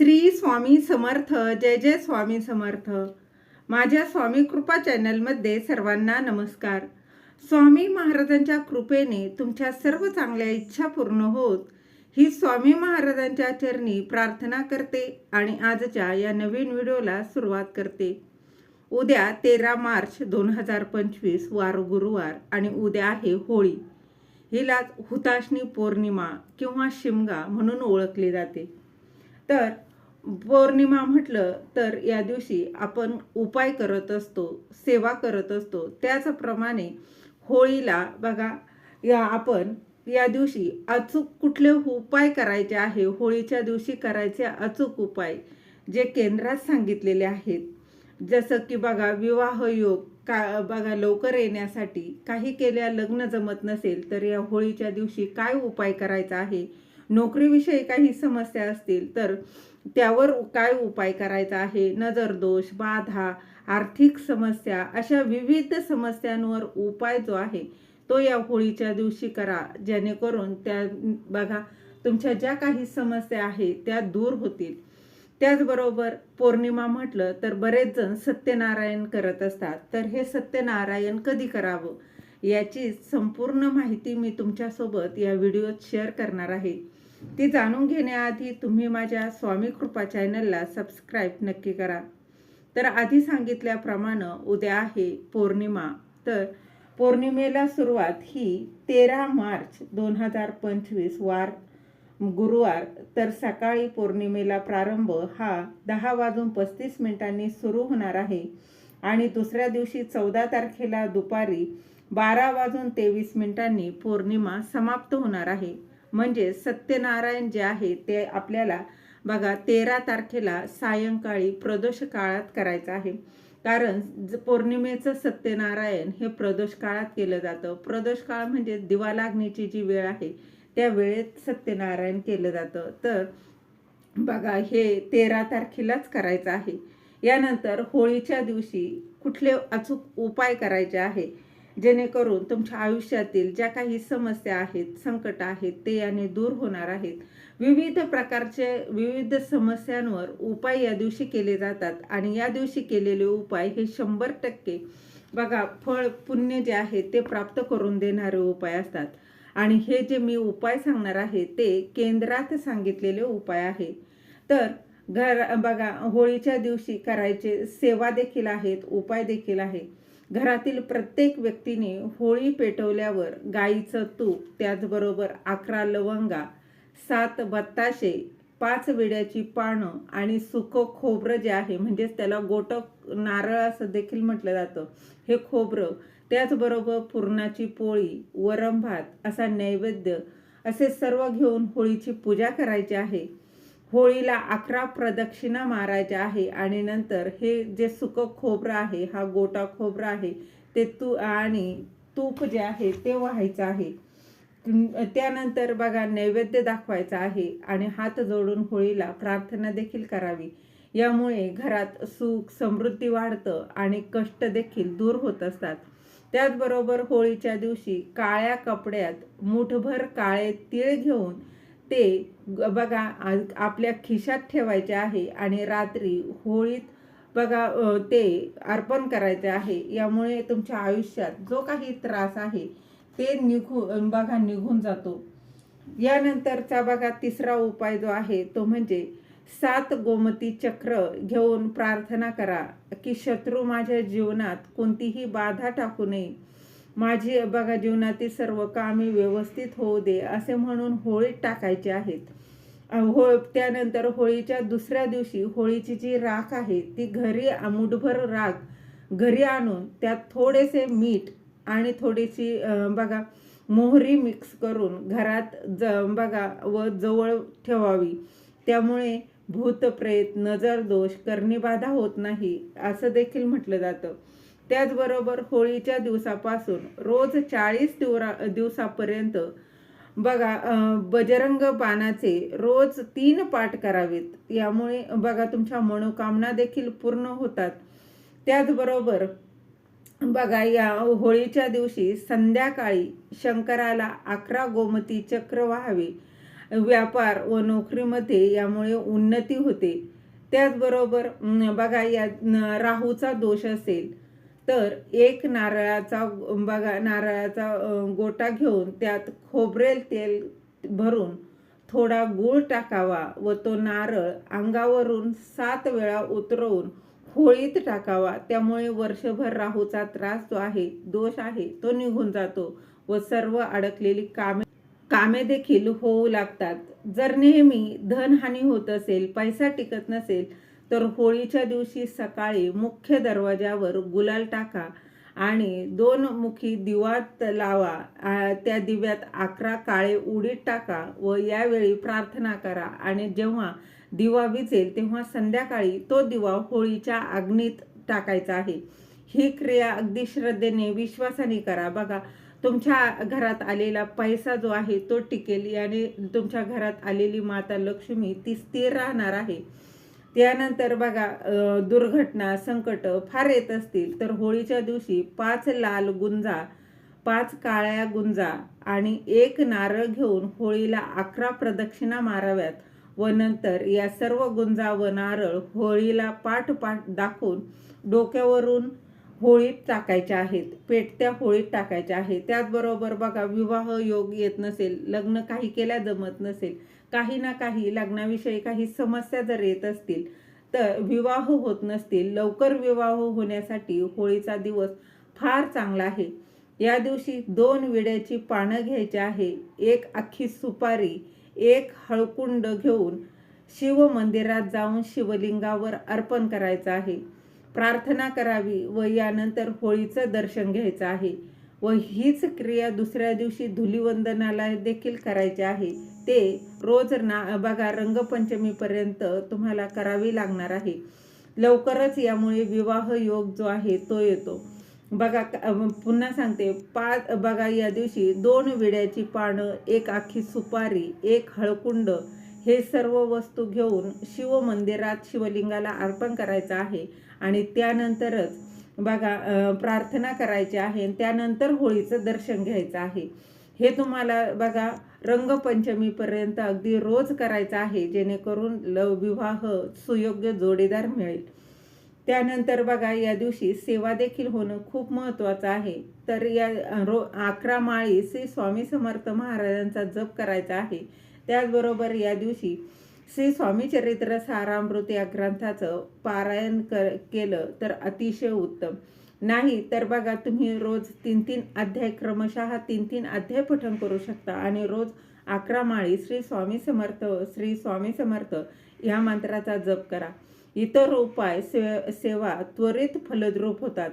श्री स्वामी समर्थ जय जय स्वामी समर्थ. माझ्या स्वामी कृपा चॅनलमध्ये सर्वांना नमस्कार. स्वामी महाराजांच्या कृपेने तुमच्या सर्व चांगल्या इच्छा पूर्ण होत ही स्वामी महाराजांच्या चरणी प्रार्थना करते आणि आजच्या या नवीन व्हिडिओला सुरुवात करते. उद्या तेरा मार्च दोन हजार पंचवीस वार गुरुवार आणि उद्या आहे होळी. हिलाच हुताशनी पौर्णिमा किंवा शिमगा म्हणून ओळखली जाते. तर पौर्णिमा म्हटलं तर या दिवशी आपण उपाय करत असतो सेवा करत असतो. त्याचप्रमाणे होळीला बघा या आपण या दिवशी अचूक कुठले उपाय करायचे आहे? होळीच्या दिवशी करायचे अचूक उपाय जे केंद्रात सांगितलेले आहेत. जसं की बघा विवाह योग का बघा लवकर येण्यासाठी काही केल्या लग्न जमत नसेल तर या होळीच्या दिवशी काय उपाय करायचा आहे? नोकरीविषयी काही समस्या असतील तर त्यावर काय उपाय करायचा आहे? नजर दोष बाधा आर्थिक समस्या अशा विविध समस्यांवर उपाय जो आहे तो या होळीच्या दिवशी करा. जेणेकरून त्या बघा तुमच्या ज्या काही समस्या आहेत त्या दूर होतील. त्याचबरोबर पौर्णिमा म्हटलं तर बरेच जण सत्यनारायण करत असतात. तर हे सत्यनारायण कधी करावं? याची संपूर्ण माहिती मी तुमच्यासोबत या व्हिडिओत शेअर करणार आहे. ती जाणून घेण्याआधी तुम्ही माझ्या स्वामी कृपा चॅनलला सबस्क्राईब नक्की करा. तर आधी सांगितल्याप्रमाणे उद्या आहे पौर्णिमा. तर पौर्णिमेला सुरुवात ही तेरा मार्च दोन हजार पंचवीस वार गुरुवार. तर सकाळी पौर्णिमेला प्रारंभ हा दहा वाजून पस्तीस मिनिटांनी सुरू होणार आहे. आणि दुसऱ्या दिवशी चौदा तारखेला दुपारी बारा वाजून तेवीस मिनिटांनी पौर्णिमा समाप्त होणार आहे. म्हणजे सत्यनारायण जे आहे ते आपल्याला बघा तेरा तारखेला सायंकाळी प्रदोष काळात करायचं आहे. कारण ज- पौर्णिमेचं सत्यनारायण हे प्रदोष काळात केलं जातं. प्रदोष काळ म्हणजे दिवा लागण्याची जी वेळ आहे त्या वेळेत सत्यनारायण केलं जातं. तर बघा हे तेरा तारखेलाच करायचं आहे. यानंतर होळीच्या दिवशी कुठले अचूक उपाय करायचे आहे? जेणेकरून तुमच्या आयुष्यातील ज्या काही समस्या आहेत संकट आहेत ते याने दूर होणार आहेत. विविध प्रकारचे विविध समस्यांवर उपाय या दिवशी केले जातात आणि या दिवशी केलेले उपाय हे शंभर टक्के बघा फळ पुण्य जे आहे ते प्राप्त करून देणारे उपाय असतात. आणि हे जे मी उपाय सांगणार आहे ते केंद्रात सांगितलेले उपाय आहे. तर घर बघा होळीच्या दिवशी करायचे सेवा देखील आहेत उपाय देखील आहे घरातील प्रत्येक व्यक्तीने होळी पेटवल्यावर गाईचं तूप त्याचबरोबर अकरा लवंगा सात बत्ताशे पाच विड्याची पानं आणि सुकं खोबरं जे आहे म्हणजेच त्याला गोटक नारळ असं देखील म्हटलं जातं. हे खोबरं त्याचबरोबर पुरणाची पोळी वरम भात असा नैवेद्य असे सर्व घेऊन होळीची पूजा करायची आहे. होळीला अकरा प्रदक्षिणा मारायच्या आहे आणि नंतर हे जे सुकं खोबरं आहे हा गोटा खोबरं आहे ते तू आणि तूप जे आहे ते व्हायचं आहे. त्यानंतर बघा नैवेद्य दाखवायचा आहे आणि हात जोडून होळीला प्रार्थना देखील करावी. यामुळे घरात सुख समृद्धी वाढतं आणि कष्ट देखील दूर होत असतात. त्याचबरोबर होळीच्या दिवशी काळ्या कपड्यात मुठभर काळे तीळ घेऊन ते बघा आपल्या खिशात ठेवायचे आहे आणि रात्री होळीत बघा ते अर्पण करायचे आहे. यामुळे तुमच्या आयुष्यात जो काही त्रास आहे ते निघू बघा निघून जातो. यानंतरचा बघा तिसरा उपाय जो आहे तो म्हणजे सात गोमती चक्र घेऊन प्रार्थना करा की शत्रू माझ्या जीवनात कोणतीही बाधा टाकू नये. माझी बघा जीवनातील सर्व कामे व्यवस्थित होऊ दे असे म्हणून होळीत टाकायचे आहेत. हो त्यानंतर होळीच्या दुसऱ्या दिवशी होळीची जी राख आहे ती घरी मुठभर राख घरी आणून त्यात थोडेसे मीठ आणि थोडीशी बघा मोहरी मिक्स करून घरात ज बघा व जवळ ठेवावी. त्यामुळे भूत प्रेत नजर दोष होत नाही असं देखील म्हटलं जातं. त्याचबरोबर होळीच्या दिवसापासून रोज चाळीस दिवरा दिवसापर्यंत बघा बजरंग बाणाचे रोज तीन पाठ करावेत. यामुळे बघा तुमच्या मनोकामना देखील पूर्ण होतात. त्याचबरोबर बघा या होळीच्या दिवशी संध्याकाळी शंकराला अकरा गोमती चक्र व्हावे. व्यापार व नोकरीमध्ये यामुळे उन्नती होते. त्याचबरोबर बघा या राहूचा दोष असेल. तर एक नारळाचा बघा नारळाचा गोटा घेऊन त्यात खोबरेल तेल भरून थोडा गूळ टाकावा व तो नारळ अंगावरून सात वेळा उतरवून होळीत टाकावा. त्यामुळे वर्षभर राहूचा त्रास जो आहे दोष आहे तो निघून जातो व सर्व अडकलेली कामे कामे देखील होऊ लागतात. जर नेहमी धनहानी होत असेल पैसा टिकत नसेल तर होळीच्या दिवशी सकाळी मुख्य दरवाजावर गुलाल टाका आणि दोन मुखी दिवा लावा. त्या दिव्यात अकरा काळे उडीत टाका व यावेळी प्रार्थना करा. आणि जेव्हा दिवा विजेल तेव्हा संध्याकाळी तो दिवा होळीच्या अग्नीत टाकायचा आहे. ही क्रिया अगदी श्रद्धेने विश्वासाने करा. बघा तुमच्या घरात आलेला पैसा जो आहे तो टिकेल याने तुमच्या घरात आलेली माता लक्ष्मी ती स्थिर राहणार आहे. त्यानंतर बघा दुर्घटना संकट फार येत असतील तर होळीच्या दिवशी पाच लाल गुंजा पाच काळ्या गुंजा आणि एक नारळ घेऊन होळीला अकरा प्रदक्षिणा माराव्यात व नंतर या सर्व गुंजा व नारळ होळीला पाठ पाठ दाखवून डोक्यावरून होळीत टाकायच्या आहेत पेटत्या होळीत टाकायच्या आहेत. त्याचबरोबर बघा विवाह योग येत नसेल लग्न काही केल्या जमत नसेल काही ना काही लग्नाविषयी काही समस्या जर येत असतील तर विवाह होत नसतील लवकर विवाह होण्यासाठी होळीचा दिवस फार चांगला आहे. या दिवशी दोन विड्याची पानं घ्यायची आहे एक अख्खी सुपारी एक हळकुंड घेऊन शिव मंदिरात जाऊन शिवलिंगावर अर्पण करायचं आहे. प्रार्थना करावी व यानंतर होळीचं दर्शन घ्यायचं आहे व हीच क्रिया दुसऱ्या दिवशी धुलीवंदनाला देखील करायची आहे. ते रोज ना बघा रंगपंचमीपर्यंत तुम्हाला करावी लागणार आहे. लवकरच यामुळे विवाह योग जो आहे तो येतो. बघा पुन्हा सांगते. पाच बघा या दिवशी दोन विड्याची पानं एक आखी सुपारी एक हळकुंड हे सर्व वस्तू घेऊन शिव मंदिरात शिवलिंगाला अर्पण करायचं आहे. आणि त्यानंतरच बघा प्रार्थना करायची आहे आणि त्यानंतर होळीचं दर्शन घ्यायचं आहे. हे तुम्हाला बघा रंगपंचमीपर्यंत अगदी रोज करायचं आहे जेणेकरून लवविवाह सुयोग्य जोडीदार मिळेल. त्यानंतर बघा या दिवशी सेवा देखील होणं खूप महत्त्वाचं आहे. तर या रो अकरा माळी श्री स्वामी समर्थ महाराजांचा जप करायचा आहे. त्याचबरोबर या दिवशी श्री स्वामी चरित्र सारामृत या ग्रंथाचं पारायण कर केलं तर अतिशय उत्तम. नाही तर बघा तुम्ही रोज तीन तीन अध्याय क्रमशः तीन तीन अध्याय पठण करू शकता आणि रोज अकरा माळी श्री स्वामी समर्थ श्री स्वामी समर्थ या मंत्राचा जप करा. इतर उपाय से सेवा त्वरित फलद्रूप होतात.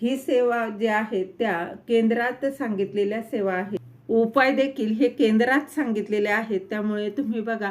ही सेवा ज्या आहेत त्या केंद्रात सांगितलेल्या सेवा आहेत. उपाय देखील हे केंद्रात सांगितलेले आहेत. त्यामुळे तुम्ही बघा